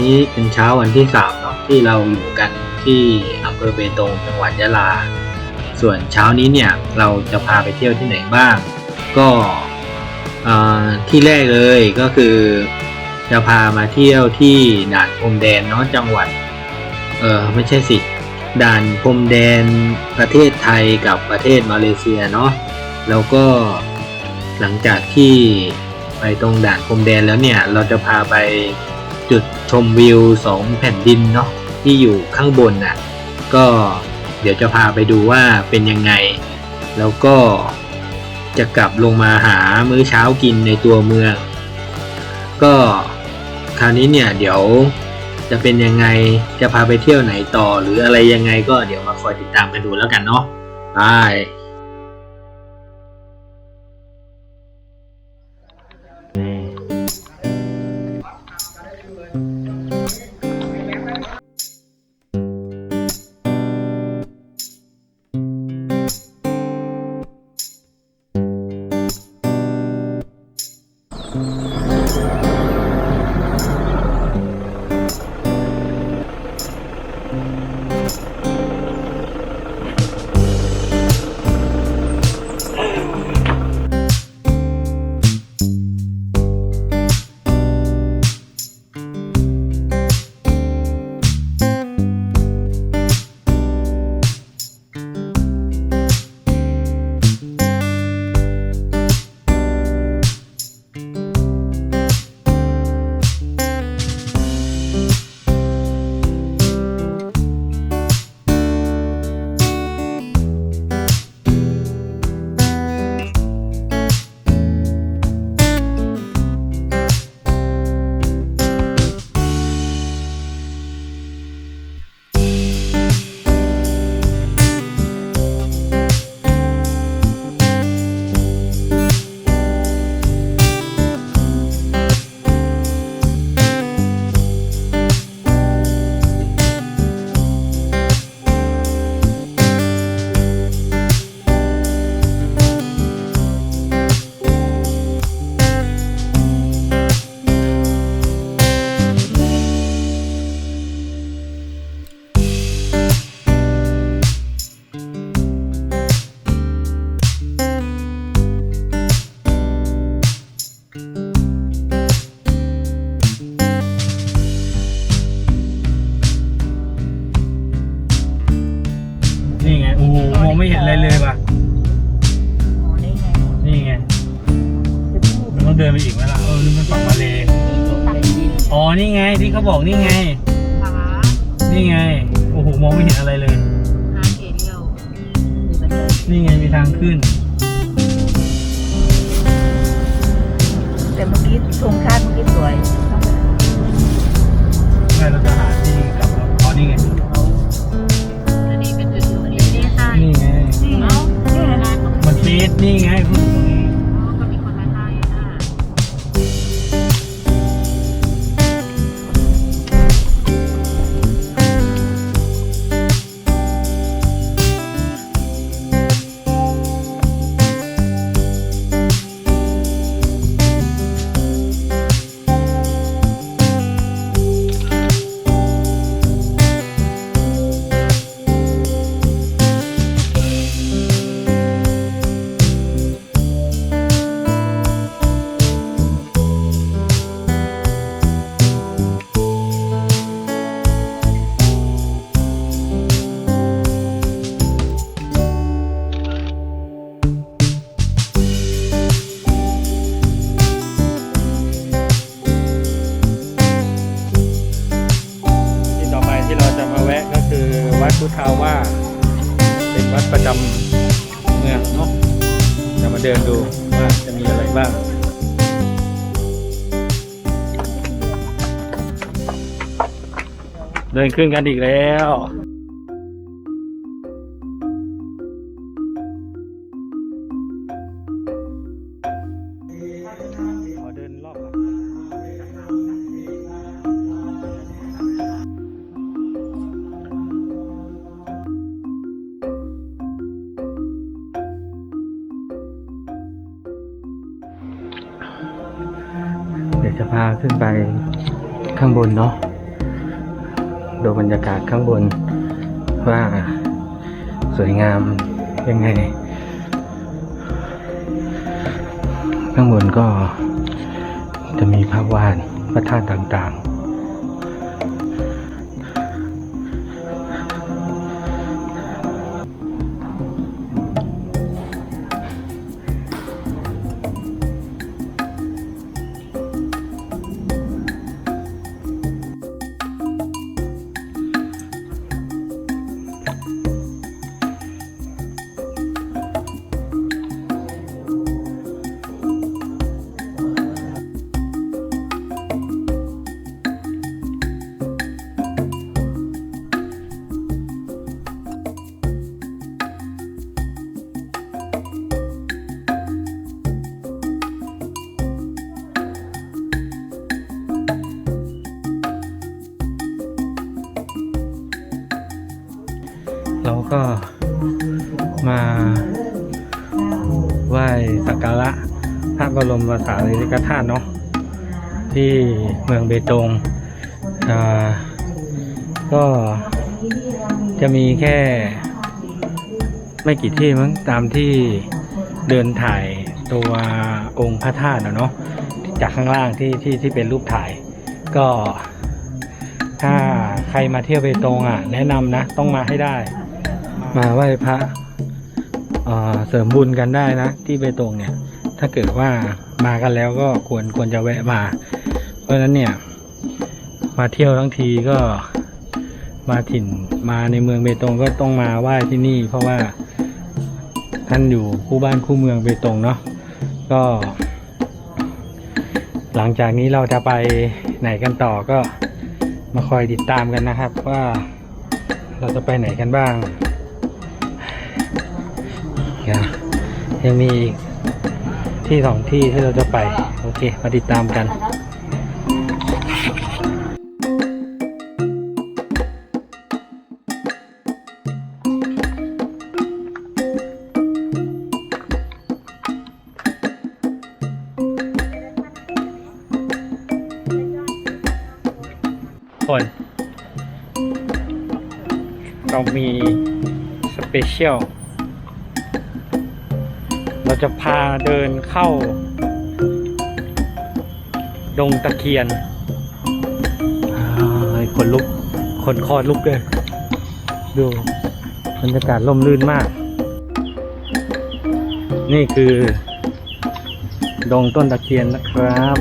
เช้าวันนี้เป็นเช้าวันที่สามเนาะที่เราอยู่กันที่อำเภอเบตงจังหวัดยะลา ส่วนเช้านี้เนี่ยเราจะพาไปเที่ยวที่ไหนบ้าง ก็ที่แรกเลยก็คือจะพามาเที่ยวที่ด่านพรมแดนเนาะจังหวัดเออไม่ใช่สิด่านพรมแดนประเทศไทยกับประเทศมาเลเซียเนาะแล้วก็หลังจากที่ไปตรงด่านพรมแดนแล้วเนี่ยเราจะพาไป จุดชมวิวสองแผ่นดินเนาะที่อยู่ข้างบนน่ะก็เดี๋ยวจะพาไปดูว่าเป็นยังไง แล้วก็จะกลับลงมาหามื้อเช้ากินในตัวเมือง ก็คราวนี้เนี่ยเดี๋ยวจะเป็นยังไงจะพาไปเที่ยวไหนต่อหรืออะไรยังไงก็เดี๋ยวมาคอยติดตามกันดูแล้วกันเนาะบาย นี่ นอ๋อนี่ไงที่เขาบอกนี่ไงขานี่ไง โอ้โห มองไม่เห็นอะไรเลย หาเอเรียลมีบันไดนี่ไงมีทางขึ้น แต่เมื่อกี้ธงชาติเมื่อกี้สวยไม่เราจะหาที่กลับรถอ๋อนี่ไง อันนี้เป็นจุดอยู่อันนี้ไม่ได้ให้นี่ไงเอ้าเนี่ยนะมันฟีดนี่ไงพูดถึงตรงนี้ พุทธาว่า เป็นวัดประจำเมืองเนาะจะมาเดินดูว่าจะมีอะไรบ้างเดินขึ้นกันอีกแล้ว ขึ้นไปข้างบนเนาะดูบรรยากาศข้างบนว่าสวยงามยังไง ข้างบนก็จะมีภาพวาดพระธาตุต่าง ก็มาไหว้สักการะพระบรมสารีริกธาตุเนาะที่เมืองเบตงอ่าก็จะมีแค่ ไม่กี่ที่มั้งตามที่เดินถ่ายตัวองค์พระธาตุเนาะจากข้างล่างที่ที่ที่เป็นรูปถ่าย ก็ ถ้าใครมาเที่ยวเบตงอะ แนะนำนะ ต้องมาให้ได้ มาไหว้พระเเสริมบุญกันได้นะ ที่เบตงเนี่ย ถ้าเกิดว่ามากันแล้วก็ควรควรจะแวะมา เพราะฉะนั้นเนี่ย มาเที่ยวทั้งทีก็มาถิ่นมาในเมืองเบตงก็ต้องมาไหว้ที่นี่ เพราะว่าท่านอยู่คู่บ้านคู่เมืองเบตงเนาะก็ หลังจากนี้เราจะไปไหนกันต่อก็มาคอยติดตามกันนะครับ ว่าเราจะไปไหนกันบ้าง ยังมีอีกที่สองที่ที่เราจะไป โอเค มาติดตามกันคนเรามีสเปเชียล เราจะพาเดินเข้า ดงตะเคียนคนลุกคนคอลุกเลยดูบรรยากาศร่มรื่นมาก นี่คือ ดงต้นตะเคียนนะครับ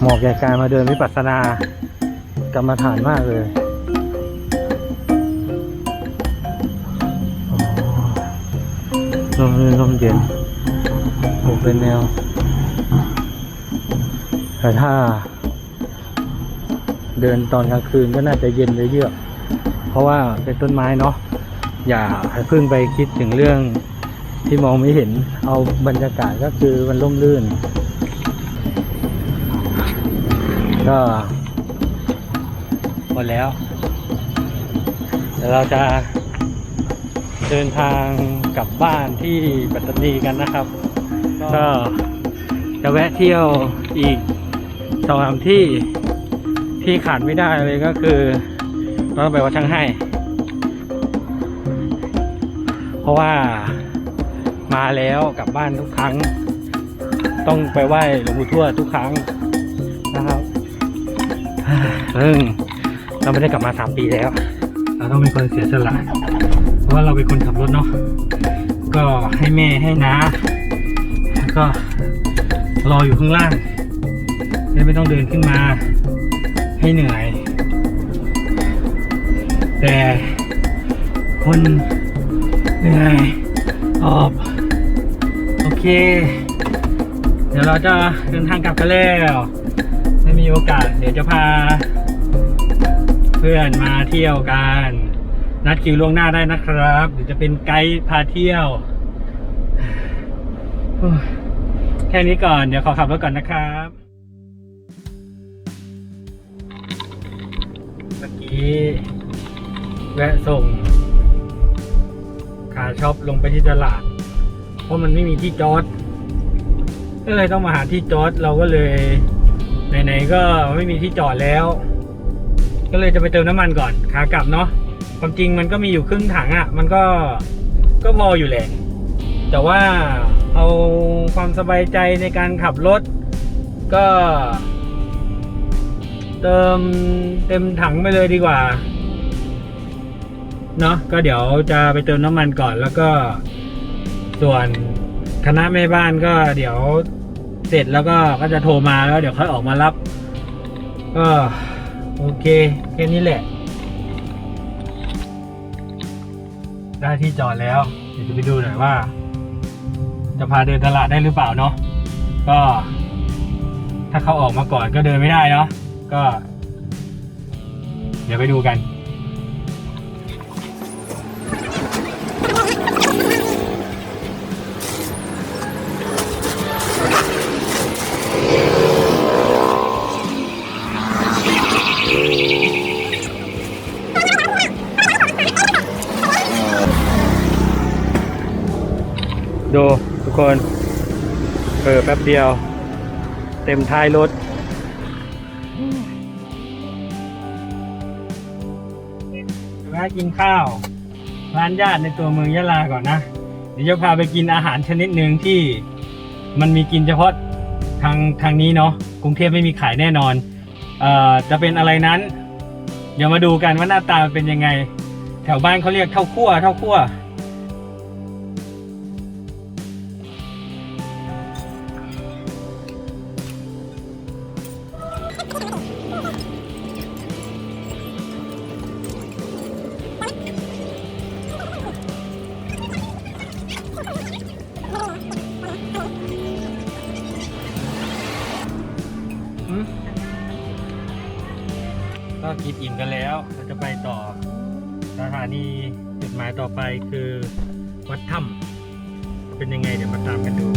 เหมาะแก่การมาเดินวิปัสสนากรรมฐานมากเลย ลมลื่นลมเย็นโอ้เป็นแนว แต่ถ้า เดินตอนกลางคืนก็น่าจะเย็นเยือกๆเพราะว่าเป็นต้นไม้เนาะอย่าเพิ่งไปคิดถึงเรื่องที่มองไม่เห็นเอาบรรยากาศก็คือมันร่มรื่น ก็หมดแล้ว เดี๋ยวเราจะ เดินทางกลับบ้านที่ปัตตานีกันนะครับ ก็จะแวะเที่ยวอีกสองสามที่ที่ขาดไม่ได้เลยก็คือเราต้องไปวัดช่างให้ เพราะว่ามาแล้วกลับบ้านทุกครั้ง ต้องไปไหว้หลวงปู่ทวดทุกครั้งนะครับซึ่งเราไม่ได้กลับมาสามปีแล้ว เราต้องเป็นคนเสียสละเพราะ ว่าเราเป็นคนขับรถเนาะก็ให้แม่ให้น้าแล้วก็รออยู่ข้างล่างไม่ต้องเดินขึ้นมาให้เหนื่อย แต่คนเหนื่อยออบโอเค เดี๋ยวเราจะเดินทางกลับกันแล้วถ้ามีโอกาส เดี๋ยวจะพา เพื่อนมาเที่ยวกัน นัดคิวล่วงหน้าได้นะครับ เดี๋ยวจะเป็นไกด์พาเที่ยว แค่นี้ก่อน เดี๋ยวขอขับรถก่อนนะครับ เมื่อกี้แวะส่งขาช็อปลงไปที่ตลาด เพราะมันไม่มีที่จอดก็เลยต้องมาหาที่จอดเราก็เลยไหนๆก็ไม่มีที่จอดแล้ว ก็เลยจะไปเติมน้ำมันก่อนขากลับเนาะ ความจริงมันก็มีอยู่ครึ่งถังอะ่ะ มันก็ก็พออยู่แหละ แต่ว่าเอาความสบายใจในการขับรถ ก็ เติมเต็มถังไปเลยดีกว่า เนาะก็เดี๋ยวจะไปเติมน้ำมันก่อนแล้วก็ ส่วนคณะแม่บ้านก็เดี๋ยวเสร็จแล้วก็ก็จะโทรมาแล้วเดี๋ยวค่อยออกมารับ ก็โอเค แค่นี้แหละ ได้ที่จอดแล้ว เดี๋ยวจะไปดูหน่อยว่า จะพาเดินตลาดได้หรือเปล่าเนาะก็ ถ้าเขาออกมาก่อนก็เดินไม่ได้เนาะก็ เดี๋ยวไปดูกัน ดูทุกคนเปิดแป๊บเดียว เต็มท้ายรถแวะกินข้าว ร้านญาติในตัวเมืองยะลาก่อนนะ เดี๋ยวจะพาไปกินอาหารชนิดหนึ่งที่มันมีกินเฉพาะทางทางนี้เนาะกรุงเทพไม่มีขายแน่นอน เอ่อจะเป็นอะไรนั้น เดี๋ยวมาดูกันว่าหน้าตาเป็นยังไง แถวบ้านเขาเรียกเท่าคั่วเท่าคั่ว ก็กินอิ่มกันแล้ว เราจะไปต่อสถานีจุดหมายต่อไปคือวัดถ้ำเป็นยังไงเดี๋ยวมาตามกันดู